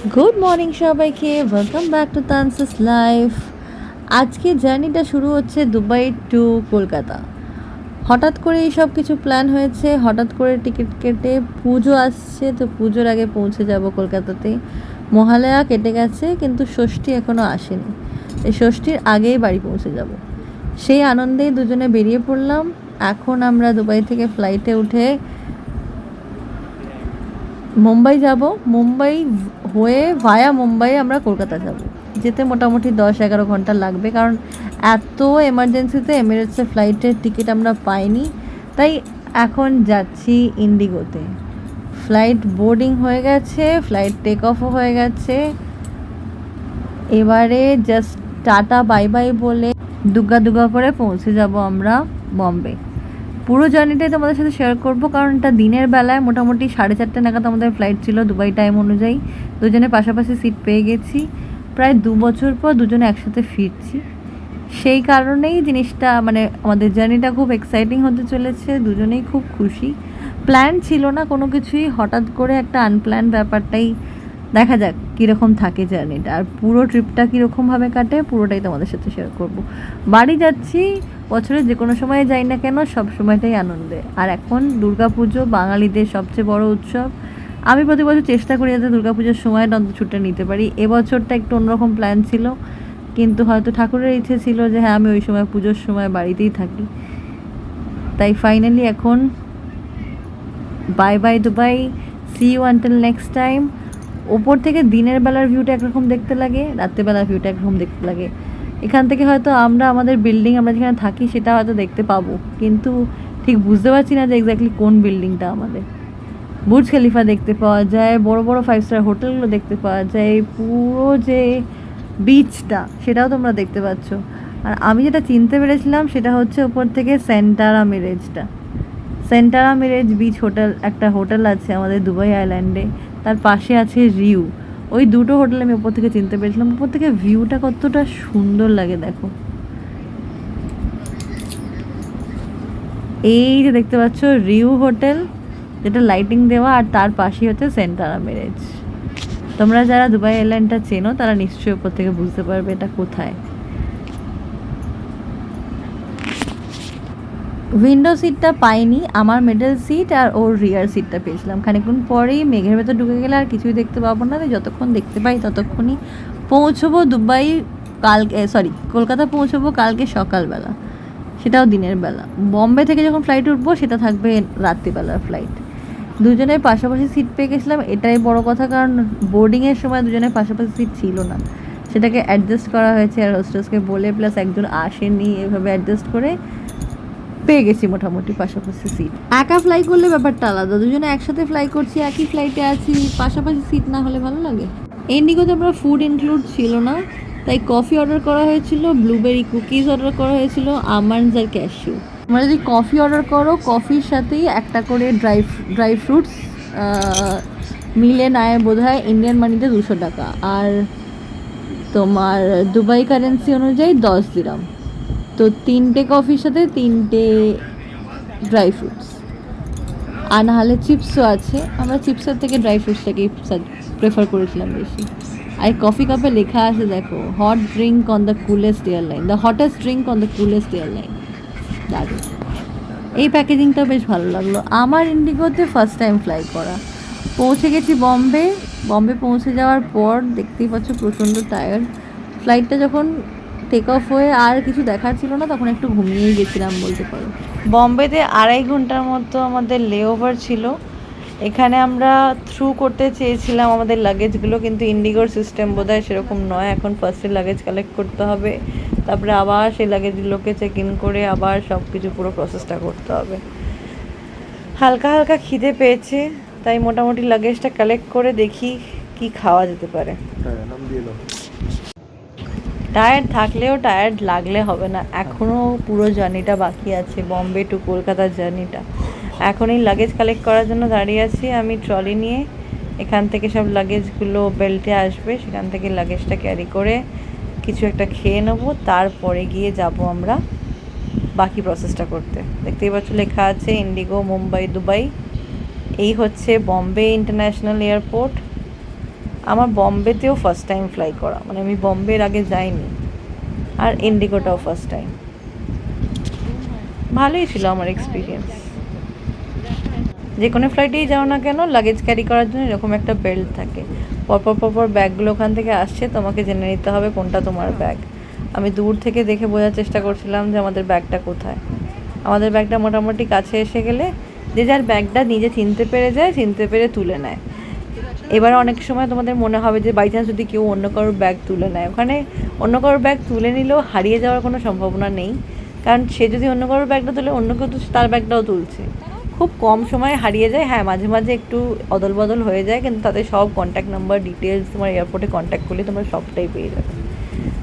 Good morning সবাইকে। Welcome back to তানসিস life আজকে জার্নিটা শুরু হচ্ছে দুবাই টু কলকাতা। হঠাৎ করে এই সব কিছু প্ল্যান হয়েছে। হঠাৎ করে টিকিট কেটে পুজো আসছে। তো পুজোর আগে পৌঁছে যাব কলকাতাতে। মহালয়া কেটে গেছে, কিন্তু ষষ্ঠী এখনও আসেনি। এই ষষ্ঠীর আগেই বাড়ি পৌঁছে যাব। সেই আনন্দেই দুজনে বেরিয়ে পড়লাম। এখন আমরা দুবাই থেকে ফ্লাইটে উঠে মুম্বাই যাব। মুম্বাই হয়ে ভায়া মুম্বাই আমরা কলকাতা যাব। যেতে মোটামুটি দশ এগারো ঘণ্টা লাগবে কারণ এত এমার্জেন্সিতে এমিরেটসের ফ্লাইটের টিকিট আমরা পাইনি। তাই এখন যাচ্ছি ইন্ডিগোতে ফ্লাইট বোর্ডিং হয়ে গেছে ফ্লাইট টেক অফও হয়ে গেছে। এবারে জাস্ট টাটা বাই বাই বলে দুগ্গা দুগ্গা করে পৌঁছে যাব আমরা বম্বে পুরো জার্নিটাই তোমাদের সাথে শেয়ার করব, কারণ এটা দিনের বেলায় মোটামুটি সাড়ে চারটে নাগাদ আমাদের ফ্লাইট ছিল দুবাই টাইম অনুযায়ী। দুজনে পাশাপাশি সিট পেয়ে গেছি। প্রায় দু বছর পর দুজনে একসাথে ফিরছি। সেই কারণেই জিনিসটা মানে আমাদের জার্নিটা খুব এক্সাইটিং হতে চলেছে, দুজনেই খুব খুশি। প্ল্যান ছিল না কোনো কিছুই, হঠাৎ করে একটা আনপ্ল্যান ব্যাপারটাই দেখা যাক কীরকম থাকে জার্নিটা। আর পুরো ট্রিপটা কীরকমভাবে কাটে, পুরোটাই তোমাদের সাথে শেয়ার করব। বাড়ি যাচ্ছি বছরের যে কোনো সময় যাই না কেন, সব সময়টাই আনন্দে। আর এখন দুর্গাপুজো বাঙালিদের সবচেয়ে বড় উৎসব। আমি প্রতি বছর চেষ্টা করি যাতে দুর্গাপুজোর সময় অন্তত ছুটে নিতে পারি। এবছরটা একটু অন্যরকম প্ল্যান ছিল। কিন্তু হয়তো ঠাকুরের ইচ্ছে ছিল যে হ্যাঁ আমি ওই সময় পুজোর সময় বাড়িতেই থাকি। তাই ফাইনালি এখন bye bye Dubai see you until next time ওপর থেকে দিনের বেলার ভিউটা একরকম দেখতে লাগে, রাত্রেবেলার ভিউটা একরকম দেখতে লাগে। এখান থেকে হয়তো আমরা আমাদের বিল্ডিং আমরা যেখানে থাকি সেটা হয়তো দেখতে পাবো। কিন্তু ঠিক বুঝতে পারছি না যে এক্স্যাক্টলি কোন বিল্ডিংটা আমাদের। বুর্জ খলিফা দেখতে পাওয়া যায়, বড় বড় ফাইভ স্টার হোটেলগুলো দেখতে পাওয়া যায়, পুরো যে বিচটা সেটাও তোমরা দেখতে পাচ্ছ। আর আমি যেটা চিনতে পেরেছিলাম সেটা হচ্ছে ওপর থেকে সেন্টারা মিরেজটা সেন্টারা মিরেজ বিচ হোটেল একটা হোটেল আছে আমাদের দুবাই আইল্যান্ডে তার পাশে আছে রিউ ওই দুটো হোটেল আমি ওপর থেকে চিনতে পেরেছিলাম। ওপর থেকে ভিউটা কতটা সুন্দর লাগে, দেখো। এই যে দেখতে পাচ্ছ, রিউ হোটেল, যেটা লাইটিং দেওয়া, আর তার পাশেই হচ্ছে সেন্টারা মেরেজ তোমরা যারা দুবাই এয়ারলাইনটা চেনো, তারা নিশ্চয়ই ওপর থেকে বুঝতে পারবে এটা কোথায়। উইন্ডো সিটটা পাইনি, আমার মিডল সিট আর ওর রিয়ার সিটটা পেয়েছিলাম। খানিকক্ষণ পরেই মেঘের ভেতর ঢুকে গেলে আর কিছুই দেখতে পাবো না। যতক্ষণ দেখতে পাই ততক্ষণই পৌঁছবো দুবাই কালকে সরি কলকাতা পৌঁছবো কালকে সকালবেলা। সেটাও দিনের বেলা। বম্বে থেকে যখন ফ্লাইট উঠবো, সেটা থাকবে রাত্রিবেলার ফ্লাইট দুজনের পাশাপাশি সিট পেয়ে গেছিলাম। এটাই বড় কথা, কারণ বোর্ডিংয়ের সময় দুজনের পাশাপাশি সিট ছিল না। সেটাকে অ্যাডজাস্ট করা হয়েছে আর হোস্টেসকে বলে প্লাস একজন আসেনি এভাবে অ্যাডজাস্ট করে। পেয়ে গেছি মোটামুটি পাশাপাশি সিট একা ফ্লাই করলে ব্যাপারটা আলাদা। দুজনে একসাথে ফ্লাই করছি, একই ফ্লাইটে আছি, পাশাপাশি সিট না হলে ভালো লাগে? ইন্ডিগোতে আমরা ফুড ইনক্লুড ছিল না, তাই কফি অর্ডার করা হয়েছিল ব্লুবেরি কুকিজ অর্ডার করা হয়েছিল আমন্ডস আর ক্যাশিউ তোমরা যদি কফি অর্ডার করো কফির সাথেই একটা করে ড্রাই ড্রাই ফ্রুটস মিলে নেয় বোধ হয় ইন্ডিয়ান মানিতে দুশো টাকা। আর তোমার দুবাই কারেন্সি অনুযায়ী দশ দিরাম তো তিনটে কফির সাথে তিনটে ড্রাই ফ্রুটস আর নাহলে চিপসও আছে। আমরা চিপসের থেকে ড্রাই ফ্রুটসটাকেই প্রেফার করেছিলাম বেশি। আর কফি কাপে লেখা আছে, দেখো hot drink on the coolest airline the hottest drink on the coolest airline দারুণ এই প্যাকেজিংটা বেশ ভালো লাগল। আমার ইন্ডিগোতে ফার্স্ট টাইম ফ্লাই করা। পৌঁছে গেছি বম্বে বম্বে পৌঁছে যাওয়ার পর দেখতেই পাচ্ছ প্রচণ্ড টায়ার্ড ফ্লাইটটা যখন টেক অফ হয়ে আর কিছু দেখার ছিল না তখন একটু ঘুমিয়েই গেছিলাম বলতে পারো। বম্বেতে আড়াই ঘণ্টার মতো আমাদের লে ওভার ছিল। এখানে আমরা থ্রু করতে চেয়েছিলাম আমাদের লাগেজগুলো কিন্তু ইন্ডিগোর সিস্টেম বোধ হয় সেরকম নয়। এখন ফার্স্টে লাগেজ কালেক্ট করতে হবে তারপরে আবার সেই লাগেজগুলোকে চেক ইন করে আবার সব কিছু পুরো প্রসেসটা করতে হবে। হালকা হালকা খিদে পেয়েছে তাই মোটামুটি লাগেজটা কালেক্ট করে দেখি কি খাওয়া যেতে পারে। টায়ার্ড থাকলেও টায়ার্ড লাগলে হবে না। এখনও পুরো জার্নিটা বাকি আছে বম্বে টু কলকাতার জার্নিটা এখন এই লাগেজ কালেক্ট করার জন্য দাঁড়িয়ে আছি আমি ট্রলি নিয়ে। এখান থেকে সব লাগেজগুলো বেল্টে আসবে, সেখান থেকে লাগেজটা ক্যারি করে কিছু একটা খেয়ে নেব, তারপরে গিয়ে যাব আমরা বাকি প্রসেসটা করতে। দেখতেই পাচ্ছ লেখা আছে ইন্ডিগো মুম্বাই দুবাই এই হচ্ছে বম্বে ইন্টারন্যাশনাল এয়ারপোর্ট আমার বম্বেতেও ফার্স্ট টাইম ফ্লাই করা। মানে আমি বম্বের আগে যাইনি। আর ইন্ডিগোটাও ফার্স্ট টাইম ভালোই ছিল আমার এক্সপিরিয়েন্স যে কোনো ফ্লাইটেই যাও না কেন লাগেজ ক্যারি করার জন্য এরকম একটা বেল্ট থাকে। পরপর পরপর ব্যাগগুলো ওখান থেকে আসছে, তোমাকে জেনে নিতে হবে কোনটা তোমার ব্যাগ আমি দূর থেকে দেখে বোঝার চেষ্টা করছিলাম যে আমাদের ব্যাগটা কোথায়। আমাদের ব্যাগটা মোটামুটি কাছে এসে গেলে যে যার ব্যাগটা নিজে চিনতে পেরে যায়, চিনতে পেরে তুলে নেয়। এবার অনেক সময় তোমাদের মনে হবে যে বাই চান্স যদি কেউ অন্য কারোর ব্যাগ তুলে নেয়, ওখানে অন্য কারোর ব্যাগ তুলে নিলেও হারিয়ে যাওয়ার কোনো সম্ভাবনা নেই। কারণ সে যদি অন্য কারোর ব্যাগটা তুলে, অন্য কেউ তো তার ব্যাগটাও তুলছে। খুব কম সময়ে হারিয়ে যায় হ্যাঁ মাঝে মাঝে একটু অদল বদল হয়ে যায়, কিন্তু তাদের সব কন্ট্যাক্ট নাম্বার ডিটেলস তোমার এয়ারপোর্টে কন্ট্যাক্ট করলে তোমরা সবটাই পেয়ে যাবে।